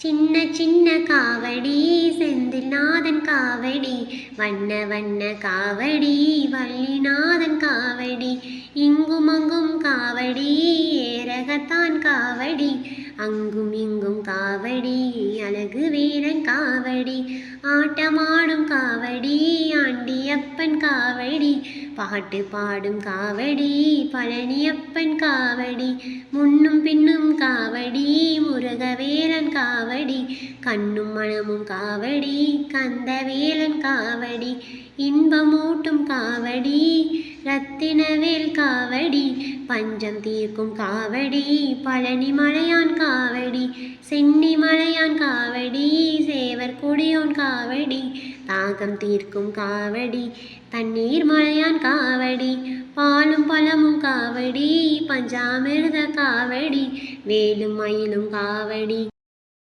சின்ன சின்ன காவடி செந்தில் நாதன் காவடி வண்ண வண்ண காவடி வள்ளிநாதன் காவடி இங்கும் அங்கும் காவடி ஏரகத்தான் காவடி அங்கும் இங்கும் காவடி அழகு வீரன் காவடி ஆட்டமாடும் காவடி ஆண்டியப்பன் காவடி பாட்டு பாடும் காவடி பழனியப்பன் காவடி முன்னும் பின்னும் காவடி காவடி கண்ணும் மனமும் காவடி கந்தவேலன் காவடி இன்பமூட்டும் காவடி ரத்தினவேல் காவடி பஞ்சம் தீர்க்கும் காவடி பழனி மலையான் காவடி சென்னி மலையான் காவடி சேவர் கொடியோன் காவடி தாகம் தீர்க்கும் காவடி தண்ணீர் மலையான் காவடி பாலும் பழமும் காவடி பஞ்சாமிர்த காவடி வேலும் மயிலும் காவடி.